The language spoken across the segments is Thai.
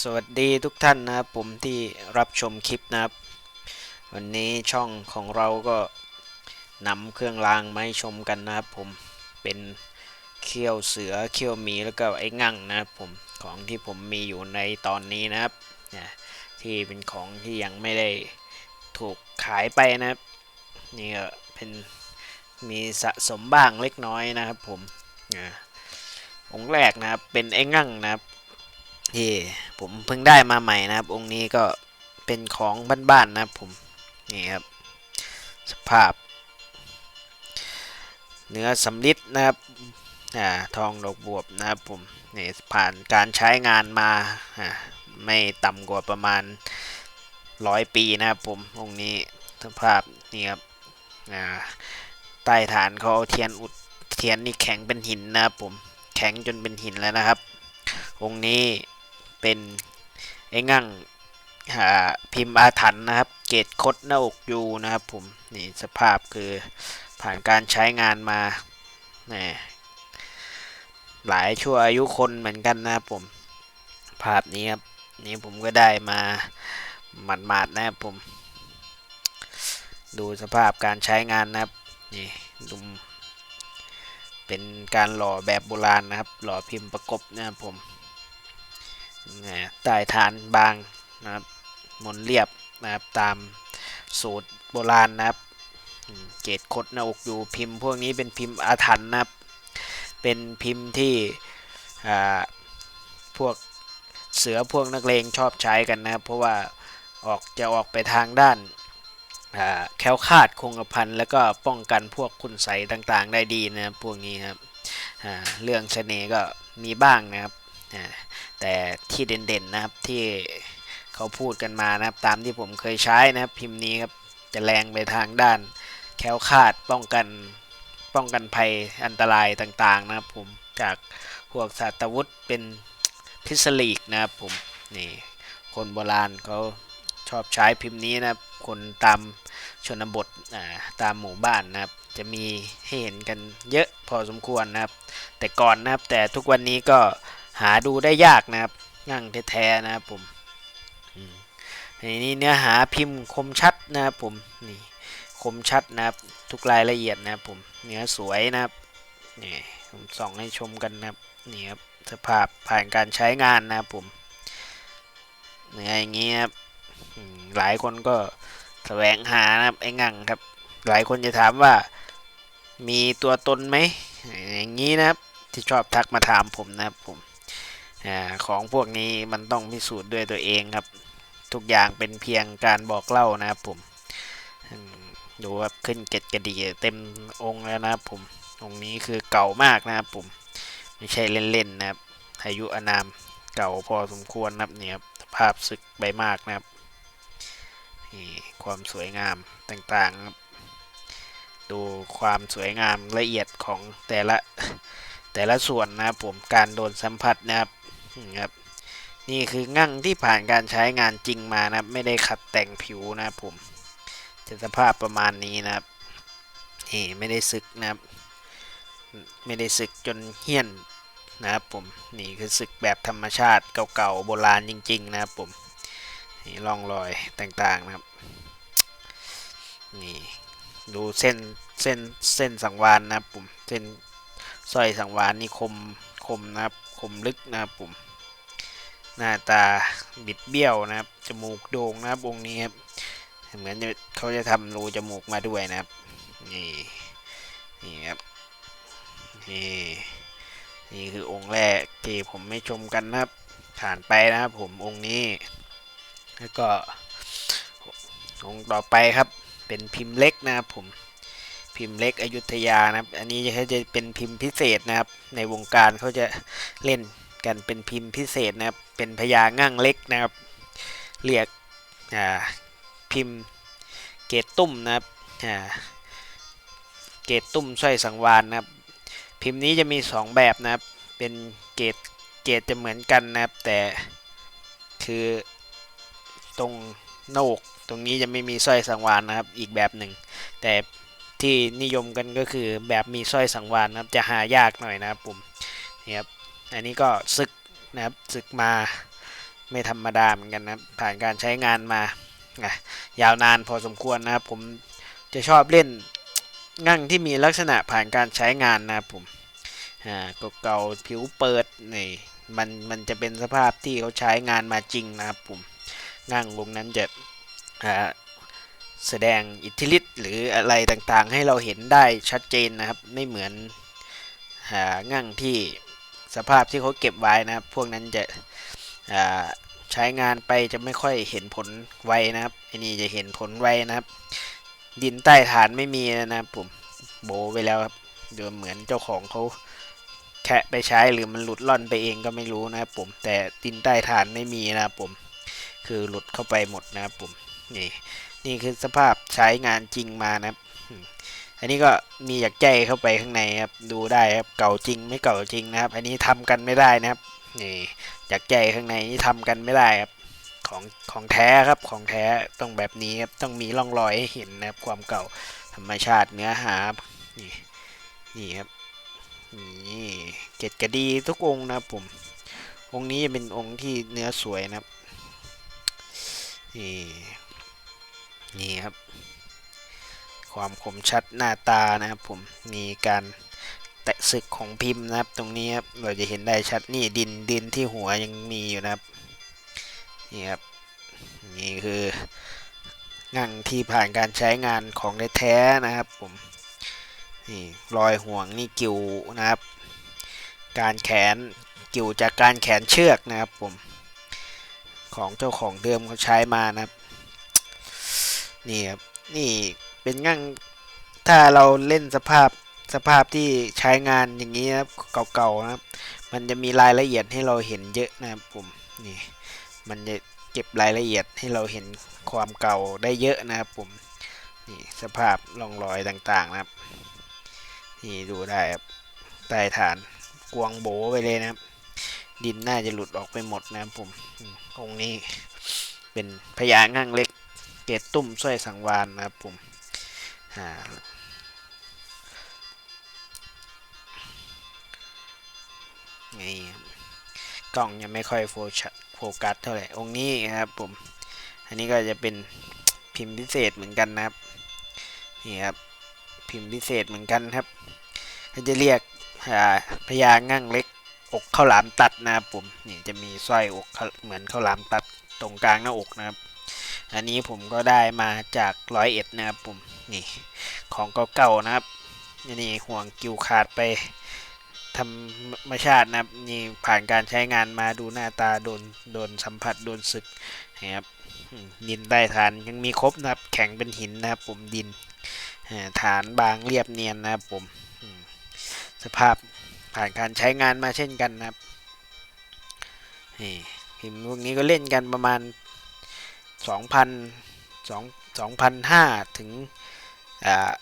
สวัสดีทุกท่านนะครับผมที่รับชมคลิปนะครับ วันนี้ช่องของเราก็นำเครื่องรางมาให้ชมกันนะครับผมเป็นเขี้ยวเสือเขี้ยวหมีแล้วก็ไอ้งั่งนะครับผมของที่ผมมีอยู่ในตอนนี้นะครับเนี่ยที่เป็นของที่ยังไม่ได้ถูกขายไปนะครับนี่ก็เป็นมีสะสมบ้างเล็กน้อยนะครับผมนะองค์แรกนะครับเป็นไอ้งั่งนะครับ ที่ผมเพิ่งได้มาใหม่นะครับ องค์นี้ก็เป็นของบ้านๆนะครับผมนี่ครับสภาพ เนื้อสำลิดนะครับอ่าทองดอกบวบนะครับผมนี่ผ่านการใช้งานมาอ่าไม่ต่ำกว่าประมาณร้อยปีนะครับผมองค์นี้สภาพนี่ครับอ่าใต้ฐานเขาเอาเทียนอุดเทียนนี่แข็งเป็นหินนะครับผมแข็งจนเป็นหินแล้วนะครับองค์นี้ เป็นไอ้งั่งหาพิมพ์อาถรรพ์นะครับ เกตคดหน้าอกยูนะครับผมนี่สภาพคือผ่านการใช้งานมานี่หลายชั่วอายุคนเหมือนกันนะครับผม ภาพนี้ครับนี่ผมก็ได้มาหมาดๆนะครับผม ดูสภาพการใช้งานนะครับนี่ดูเป็นการหล่อแบบโบราณนะครับ หล่อพิมพ์ประกบนะครับผม ใต้ฐานบางนะครับมนเรียบนะครับตามสูตรโบราณนะครับเกตคดหน้าอกอยู่พิมพ์พวกนี้เป็นพิมพ์อาถรรพ์นะครับ เป็นพิมพ์ที่พวกเสือพวกนักเลงชอบใช้กันนะครับ เพราะว่าออกจะออกไปทางด้านาแคล้วคาดคงกระพันแล้วก็ป้องกันพวกคุณใสต่างๆ ได้ดีนะครับพวกนี้ครับเรื่องเสน่ห์ก็มีบ้างนะครับ แต่ที่เด่นๆนะครับที่เขาพูดกันมานะครับ ตามที่ผมเคยใช้นะครับ พิมพ์นี้ครับจะแรงไปทางด้าน แคล้วคาดป้องกันป้องกันภัยอันตรายต่างๆ นะครับผมจากพวกสัตวุธเป็นพิสลีกนะครับผมนี่คนโบราณเขาชอบใช้พิมพ์นี้นะครับ คนตามชนบทอ่าตามหมู่บ้านนะครับ จะมีให้เห็นกันเยอะพอสมควรนะครับ แต่ก่อนนะครับแต่ทุกวันนี้ก็ หาดูได้ยากนะครับงั่งแท้ๆนะครับผมอืมในนี้เนื้อหาพิมพ์คมชัดนะครับผมนี่คมชัดนะครับทุกรายละเอียดนะครับผมเนื้อสวยนะครับนี่ผมส่องให้ชมกันนะครับนี่ครับสภาพผ่านการใช้งานนะครับผมเนื้ออย่างนี้ครับหลายคนก็แสวงหานะครับไอ้งั่งครับ หลายคนจะถามว่ามีตัวตนไหมอย่างนี้นะครับที่ชอบทักมาถามผมนะครับผม อของพวกนี้มันต้องพิสูจน์ด้วยตัวเองครับ ทุกอย่างเป็นเพียงการบอกเล่านะครับผมดูครับขึ้นเกตกระดีเต็มองค์แล้วนะครับผมองค์นี้คือเก่ามากนะครับผมไม่ใช่เล่นๆนะครับอายุอนามเก่าพอสมควรนะครับเนี่ยครับภาพสึกใบมากนะครับนี่ความสวยงามต่างๆครับดูความสวยงามละเอียดของแต่ละแต่ละส่วนนะครับผมการโดนสัมผัสนะครับ ครับนี่คืองั่งที่ผ่านการใช้งานจริงมานะครับ ไม่ได้ขัดแต่งผิวนะครับผมจะสภาพประมาณนี้นะครับนี่ไม่ได้สึกนะครับ ไม่ได้สึกจนเหี้ยนนะครับผมนี่คือสึกแบบธรรมชาติเก่าๆโบราณจริง ๆ นะครับผมนี่ร่องรอยต่างๆนะครับนี่ดูเส้นเส้นเส้นสังวานนะครับผมเส้นสร้อยสังวานนี่คมคมนะครับคมลึกนะครับผม หน้าตาบิดเบี้ยวนะครับ จมูกโด่งนะครับองค์นี้ครับ เหมือนจะเขาจะทำรูจมูกมาด้วยนะครับ นี่ นี่ครับ นี่ นี่คือองค์แรกที่ผมไม่ชมกันนะครับ ผ่านไปนะครับผมองค์นี้ แล้วก็ องค์ต่อไปครับ เป็นพิมพ์เล็กนะครับผมพิมพ์เล็กอยุธยานะครับ อันนี้เขาจะเป็นพิมพ์พิเศษนะครับ ในวงการเขาจะเล่น กันเป็นพิมพ์พิเศษนะครับ เป็นพญาง่างเล็กนะครับ เรียกพิมพ์เกตตุ้มนะครับเกตตุ้มสร้อยสังวานนะครับ พิมพ์นี้จะมี 2 แบบนะครับ เป็นเกตเกตจะเหมือนกันนะครับ แต่คือตรงหน้าอกตรงนี้จะไม่มีสร้อยสังวานนะครับ อีกแบบหนึ่ง แต่ที่นิยมกันก็คือแบบมีสร้อยสังวานนะครับ จะหายากหน่อยนะครับผมนี่ครับ อันนี้ก็ศึกนะครับศึกมาไม่ธรรมดาเหมือนกันนะผ่านการใช้งานมาอะยาวนานพอสมควรนะครับผมจะชอบเล่นงั่งที่มีลักษณะผ่านการใช้งานนะครับผมอ่าเก่าๆผิวเปิดนี่มันมันจะเป็นสภาพที่เขาใช้งานมาจริงนะครับผมงั่งวงนั้นจะอ่าแสดงอิทธิฤทธิ์หรืออะไรต่างๆ ให้เราเห็นได้ชัดเจนนะครับ ไม่เหมือนอ่างั่งที่ สภาพที่เขาเก็บไว้นะครับ พวกนั้นจะใช้งานไปจะไม่ค่อยเห็นผลไวนะครับอ้นี่จะเห็นผลไวนะครับ ดินใต้ฐานไม่มีนะครับผมโบไปแล้วครับเดี๋ยวเหมือนเจ้าของเขาแคะไปใช้หรือมันหลุดล่อนไปเองก็ไม่รู้นะครับผมแต่ดินใต้ฐานไม่มีนะครับผมคือหลุดเข้าไปหมดนะครับผมนี่นี่คือสภาพใช้งานจริงมานะครับ อันนี้ก็มีอยากใจเข้าไปข้างในครับดูได้ครับเก่าจริงไม่เก่าจริงนะครับ อันนี้ทำกันไม่ได้นะครับนี่อยากใจข้างในนี่ทำกันไม่ได้ครับของของแท้ครับของแท้ต้องแบบนี้ครับต้องมีร่องรอยให้เห็นนะครับความเก่าธรรมชาติเนื้อหานี่นี่ครับนี่เกตกระดีทุกองนะผมองค์นี้จะเป็นองค์ที่เนื้อสวยนะครับนี่นี่ครับ ความคมชัดหน้าตานะครับผมมีการแตะสึกของพิมพ์นะครับ ตรงนี้ครับเราจะเห็นได้ชัดนี่ดินดินที่หัวยังมีอยู่นะครับนี่ครับนี่คืองั่งที่ผ่านการใช้งานของแท้ๆนะครับผมนี่รอยห่วงนี่กิ่วนะครับ การแขนกิ่วจากการแขนเชือกนะครับผมของเจ้าของเดิมเขาใช้มานะครับนี่ครับนี่ เป็นงั่งถ้าเราเล่นสภาพสภาพที่ใช้งานอย่างนี้นะครับเก่าๆนะครับ มันจะมีรายละเอียดให้เราเห็นเยอะนะครับผมนี่มันจะเก็บรายละเอียดให้เราเห็นความเก่าได้เยอะนะครับผมนี่สภาพร่องรอยต่างๆนะครับนี่ดูได้ครับใต้ฐานกวงโบไปเลยนะครับ ดินน่าจะหลุดออกไปหมดนะครับผมองค์นี้เป็นพญางั่งเล็กเกตตุ้มสร้อยสังวานนะครับผม นี่กล้องยังไม่ค่อยโฟชโฟกัสเท่าไหร่ องค์นี้ครับผม อันนี้ก็จะเป็นพิมพ์พิเศษเหมือนกันนะครับ นี่ครับ พิมพ์พิเศษเหมือนกันครับเขาจะเรียกอ่าพญางั่งเล็กอกข้าวหลามตัดนะครับผม นี่จะมีสร้อยอกเหมือนข้าวหลามตัดตรงกลางหน้าอกนะครับ อันนี้ผมก็ได้มาจากร้อยเอ็ดนะครับผม นี่ของเก่าๆนะครับนี่ห่วงกิวขาดไปธรรมชาตินะครับนี่ผ่านการใช้งานมาดูหน้าตาโดนโดนสัมผัสโดนสึกนะครับดินใต้ฐานยังมีครบนะครับ แข็งเป็นหินนะครับ ผมดินฐานบางเรียบเนียนนะครับผมสภาพผ่านการใช้งานมาเช่นกันนะครับนี่พิมพ์พวกนี้ก็เล่นกันประมาณสองพันสองสองพันห้าถึง อ่า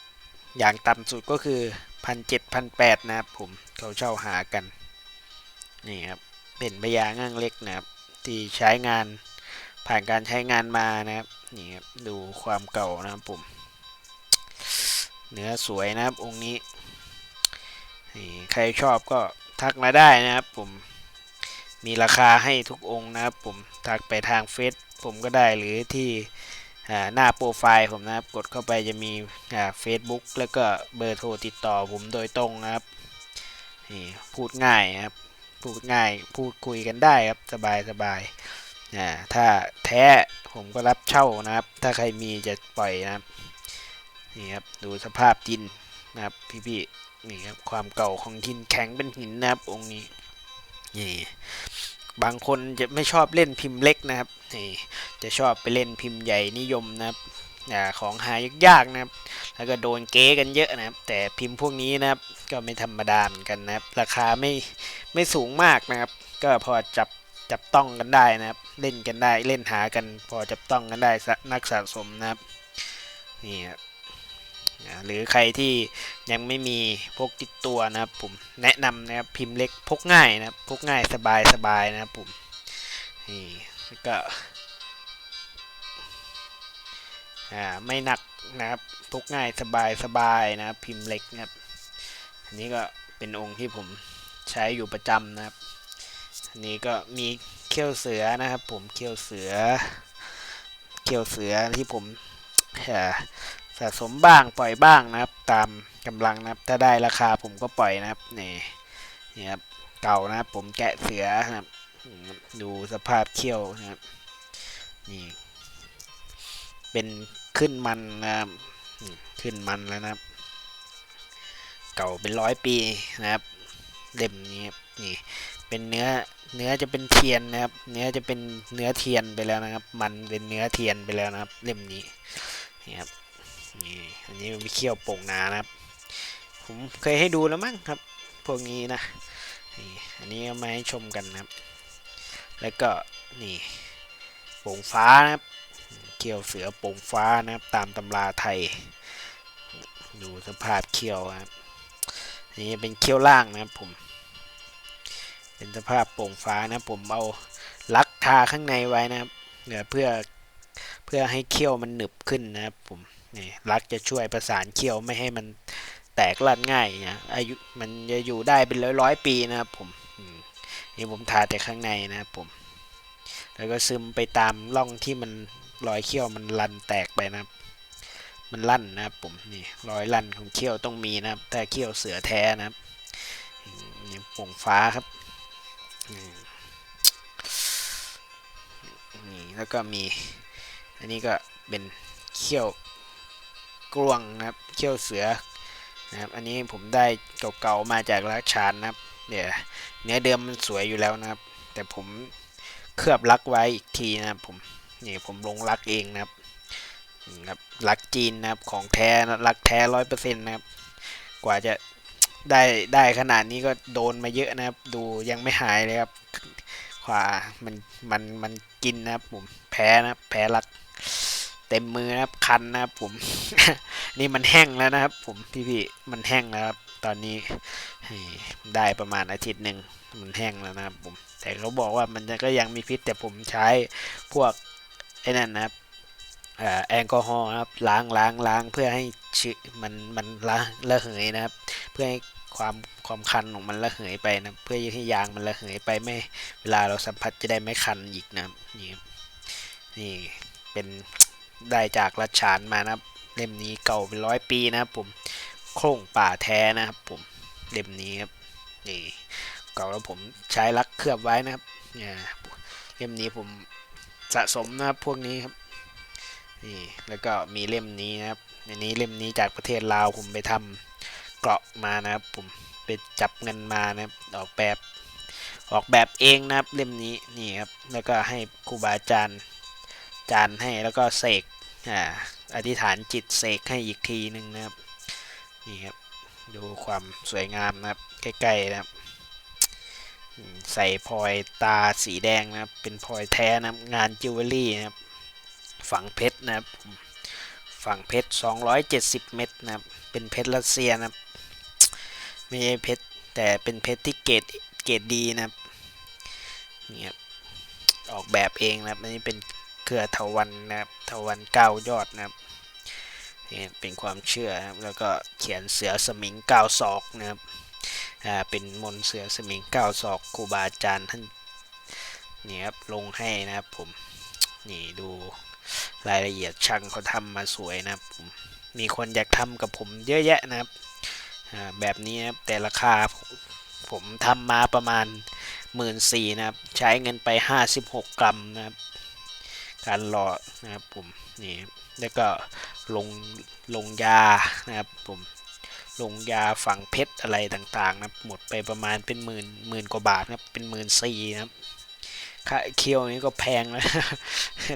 อย่างต่ำสุดก็คือพันเจ็ดพันแปดนะครับผมเขาเช่าหากันนี่ครับเป็นพยาง่างเล็กนะครับที่ใช้งานผ่านการใช้งานมานะครับนี่ครับดูความเก่านะครับผมเนื้อสวยนะครับองค์นี้นี่ใครชอบก็ทักมาได้นะครับผมมีราคาให้ทุกองค์นะครับผมทักไปทางเฟซผมก็ได้หรือที่ หน้าโปรไฟล์ผมนะครับกดเข้าไปจะมีอ่า Facebook แล้วก็เบอร์โทรติดต่อผมโดยตรงนะครับนี่พูดง่ายครับพูดง่ายพูดคุยกันได้ครับสบายสบายอ่าถ้าแท้ผมก็รับเช่านะครับ ถ้าใครมีจะปล่อยนะครับนี่ครับดูสภาพดินนะครับพี่ๆนี่ครับความเก่าของดินแข็งเป็นหินนะครับองค์นี้นี่บางคนจะไม่ชอบเล่นพิมพ์เล็กนะครับนี่ จะชอบไปเล่นพิมพ์ใหญ่นิยมนะครับของหายากๆนะครับ แล้วก็โดนเก๊กันเยอะนะครับ แต่พิมพ์พวกนี้นะครับ ก็ไม่ธรรมดาเหมือนกันนะครับ ราคาไม่ไม่สูงมากนะครับ ก็พอจับจับต้องกันได้นะครับ เล่นกันได้เล่นหากัน พอจับต้องกันได้นักสะสมนะครับนี่ครับหรือใครที่ยังไม่มีพกติดตัวนะครับผมแนะนำนะครับพิมพ์เล็กพกง่ายนะครับพกง่ายสบายสบายนะครับผมนี่แล้วก็ อ่าไม่หนักนะครับพกง่ายสบายสบายนะครับพิมพ์เล็กนะครับ อันนี้ก็เป็นองค์ที่ผมใช้อยู่ประจำนะครับ อันนี้ก็มีเขี้ยวเสือนะครับ ผมเขี้ยวเสือ เขี้ยวเสือที่ผมสะสมบ้างปล่อยบ้างนะครับ ตามกำลังนะครับ ถ้าได้ราคาผมก็ปล่อยนะครับนี่นี่ครับเก่านะครับ ผมแกะเสือนะครับ ดูสภาพเขี้ยวนะครับนี่ เป็นขึ้นมันนะครับขึ้นมันแล้วนะครับ เก่าเป็นร้อยปีนะครับเล่มนี้นี่เป็นเนื้อเนื้อจะเป็นเทียนนะครับ เนื้อจะเป็นเนื้อเทียนไปแล้วนะครับ มันเป็นเนื้อเทียนไปแล้วนะครับ เล่มนี้นี่ครับนี่อันนี้มันมีเขี้ยวโป่งนานะครับ ผมเคยให้ดูแล้วมั้งครับ พวกนี้นะนี่อันนี้มาให้ชมกันนะครับ แล้วก็นี่โป่งฟ้านะครับ เขี้ยวเสือโป่งฟ้านะครับ ตามตำราไทย ดูสภาพเขี้ยวครับนี่เป็นเขี้ยวล่างนะครับผม เป็นสภาพโป่งฟ้านะผมเอาลักทาข้างในไว้นะครับเนี่ยเพื่อเพื่อให้เขี้ยวมันหนึบขึ้นนะครับผมนี่ลักจะช่วยประสานเขี้ยวไม่ให้มันแตกรัดง่ายนะอายุมันจะอยู่ได้เป็นร้อยร้อยปีนะครับผมอืมนี่ผมทาแต่ข้างในนะครับผม แล้วก็ซึมไปตามร่องที่มัน รอยเขี้ยวมันลันแตกไปนะครับ มันลั่นนะครับผมนี่รอยลั่นของเขี้ยวต้องมีนะครับแต่เขี้ยวเสือแท้นะครับนี่ป่งฟ้าครับนี่แล้วก็มี อันนี้ก็เป็นเขี้ยวกลวงนะครับเขี้ยวเสือนะครับอันนี้ผมได้เก่าๆมาจากรักชานนะครับเดี๋ยเนื้อเดิมมันสวยอยู่แล้วนะครับ แต่ผมเคลือบลักไว้อีกทีนะครับผม นี่ผมลงลักเองนะครับนี่ครับลักจีนนะครับของแท้นะลักแท้ร้อยเปอร์เซ็นต์นะครับ กว่าจะได้ได้ขนาดนี้ก็โดนมาเยอะนะครับ ดูยังไม่หายเลยครับขวามันมันมันกินนะครับผมแพ้นะแพ้รัก เต็มมือนะครับคันนะครับผม นี่มันแห้งแล้วนะครับ ผมพี่พี่มันแห้งแล้วครับ ตอนนี้ได้ประมาณอาทิตย์หนึ่งมันแห้งแล้วนะครับผมแต่เขาบอกว่ามันก็ยังมีพิษแต่ผมใช้พวก ไอ้นั่นนะครับแอลกอฮอล์นะครับล้างล้างล้างเพื่อให้ชื้อมันมันละระเหยนะครับ เพื่อให้ความความคันของมันระเหยไปนะเพื่อให้ยางมันระเหยไปไม่เวลาเราสัมผัสจะได้ไม่คันอีกนะนี่นี่เป็นได้จากรัชานมานะครับเล่มนี้เก่าเป็นร้อยปีนะครับผมโครงป่าแท้นะครับผมเล่มนี้ครับนี่เก่าแล้วผมใช้ลักเคลือบไว้นะครับเนี่ยเล่มนี้ผม สะสมนะครับพวกนี้ครับนี่แล้วก็มีเล่มนี้นะครับอันนี้เล่มนี้จากประเทศลาวผมไปทำเกราะมานะครับ ผมไปจับเงินมานะครับออกแบบออกแบบเองนะครับเล่มนี้นี่ครับแล้วก็ให้ครูบาอาจารย์จานให้แล้วก็เสกอ่าอธิษฐานจิตเสกให้อีกทีหนึ่งนะครับนี่ครับดูความสวยงามนะครับใกล้ๆนะครับ ใส่พลอยตาสีแดงนะครับ เป็นพลอยแท้นะงานจิวเวลรี่นะครับ ฝังเพชรนะครับฝังเพชร 270 เม็ดนะครับ เป็นเพชรรัสเซียนะครับไม่ใช่เพชรแต่เป็นเพชรที่เกรดเกรดดีนะครับนี่ครับออกแบบเองนะครับอันนี้เป็นเครือเถาวันนะครับเถาวันเก้ายอดนะครับนี่เป็นความเชื่อนะครับแล้วก็เขียนเสือสมิงเก้าศอกนะครับ เป็นมนเสือสมิงเก้าศอกครูบาอาจารย์ท่านนี่ครับลงให้นะครับผมนี่ดูรายละเอียดช่างเขาทำมาสวยนะครับผมมีคนอยากทำกับผมเยอะแยะนะครับอ่าแบบนี้นะครับแต่ราคาผมผมทำมาประมาณหมื่นสี่นะครับ ใช้เงินไป 56 กรัมนะครับ การหล่อนะครับผมนี่แล้วก็ลงลงยานะครับผม ลงยาฝังเพชรอะไรต่างๆนะหมดไปประมาณเป็นหมื่นหมื่นกว่าบาทนะเป็นหมื่นสี่นะค่าเคียวนี้ก็แพงแล้ว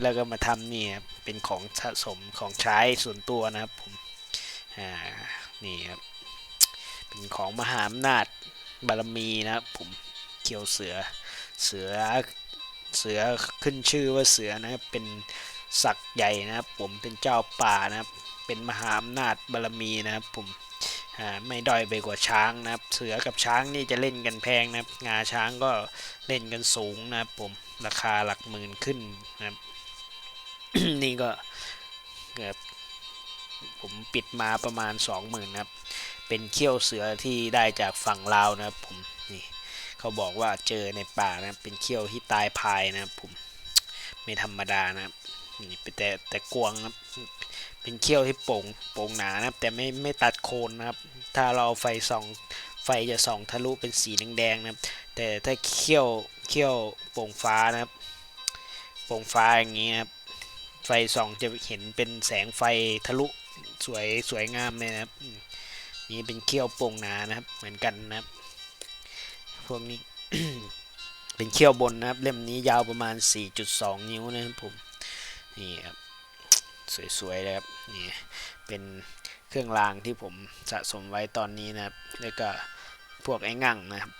แล้วก็มาทำนี่ครับเป็นของสะสมของใช้ส่วนตัวนะครับผมอ่านี่ครับเป็นของมหาอำนาจบารมีนะครับผมเขียวเสือเสือเสือขึ้นชื่อว่าเสือนะครับเป็นศักดิ์ใหญ่นะครับผมเป็นเจ้าป่านะครับเป็นมหาอำนาจบารมีนะครับผม ไม่ด้อยไปกว่าช้างนะครับ เสือกับช้างนี่จะเล่นกันแพงนะครับงาช้างก็เล่นกันสูงนะครับผมราคาหลักหมื่นขึ้นนะครับนี่ก็เกือบผมปิดมาประมาณสองหมื่นนะครับ เป็นเขี้ยวเสือที่ได้จากฝั่งลาวนะครับผมนี่เขาบอกว่าเจอในป่านะเป็นเขี้ยวที่ตายพายนะครับผมไม่ธรรมดานะครับนี่เป็นแต่แต่กวงนะครับ เป็นเขี้ยวที่โป่งโป่งหนานะครับ แต่ไม่ไม่ตัดโคนนะครับ ถ้าเราไฟส่องไฟจะส่องทะลุเป็นสีแดงๆนะครับ แต่ถ้าเขี้ยวเขี้ยวโป่งฟ้านะครับ โป่งฟ้าอย่างนี้นะครับ ไฟส่องจะเห็นเป็นแสงไฟทะลุสวยสวยงามเลยนะครับ นี่เป็นเขี้ยวโป่งหนานะครับ เหมือนกันนะครับ พวกนี้เป็นเขี้ยวบนนะครับ เล่มนี้ยาวประมาณ 4.2 นิ้วนะครับผม นี่ครับ สวยๆเลยครับนี่เป็นเครื่องรางที่ผมสะสมไว้ตอนนี้นะครับ แล้วก็พวกไอ้งั่งนะครับ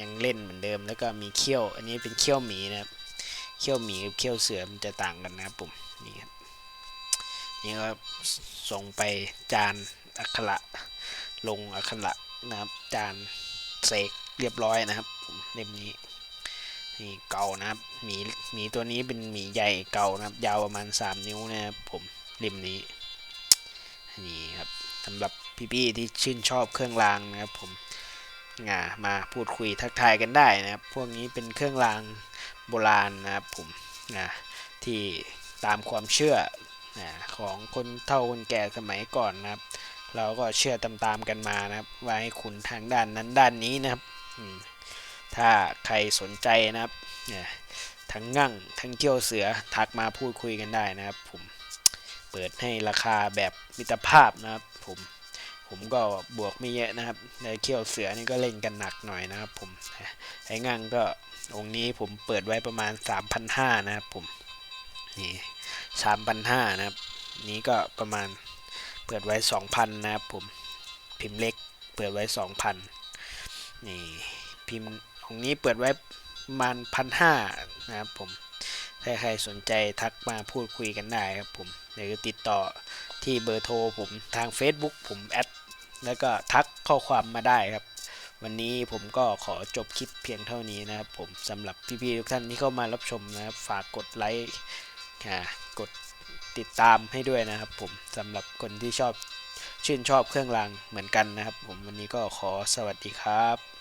ยังเล่นเหมือนเดิม แล้วก็มีเขี้ยว อันนี้เป็นเขี้ยวหมีนะครับเขี้ยวหมีกับเขี้ยวเสือมันจะต่างกันนะครับผมนี่ครับนี่ก็ส่งไปจานอักขระลงอักขระนะครับจานเสกเรียบร้อยนะครับเล่มนี้ นี่เก่านะครับหมีหมีตัวนี้เป็นหมีใหญ่เก่านะครับ ยาวประมาณ 3 นิ้วนะครับผมเล่มนี้นี่ครับสำหรับพี่ๆที่ชื่นชอบเครื่องรางนะครับผมอ่ามาพูดคุยทักทายกันได้นะครับ พวกนี้เป็นเครื่องรางโบราณนะครับผมนะที่ตามความเชื่อนะของคนเฒ่าคนแก่สมัยก่อนนะครับ เราก็เชื่อตามๆกันมานะครับว่าให้คุณทางด้านนั้นด้านนี้นะครับอืม ถ้าใครสนใจนะครับเนี่ยทั้งงั่งทั้งเกี้ยวเสือทักมาพูดคุยกันได้นะครับ ผมเปิดให้ราคาแบบมิตรภาพนะครับ ผมผมก็บวกไม่เยอะนะครับในเขี้ยวเสือนี่ก็เล่นกันหนักหน่อยนะครับ ผมไอ้งั่งก็องค์นี้ผมเปิดไว้ประมาณ 3,500นะครับผมนี่3,500นะครับ นี้ก็ประมาณเปิดไว้ 2,000นะครับผมพิมพ์เล็กเปิดไว้ 2,000นี่พิมพ์ ของนี้เปิดไว้ประมาณ1,500นะครับผมถ้าใครสนใจทักมาพูดคุยกันได้ครับผมหรือติดต่อที่เบอร์โทรผมทาง Facebook ผมแอดแล้วก็ทักข้อความมาได้ครับ วันนี้ผมก็ขอจบคลิปเพียงเท่านี้นะครับผมสำหรับพี่ๆทุกท่านที่เข้ามารับชมนะครับ ฝากกดไลค์กดติดตามให้ด้วยนะครับ ผมสำหรับคนที่ชอบชื่นชอบเครื่องรางเหมือนกันนะครับ ผมวันนี้ก็ขอสวัสดีครับ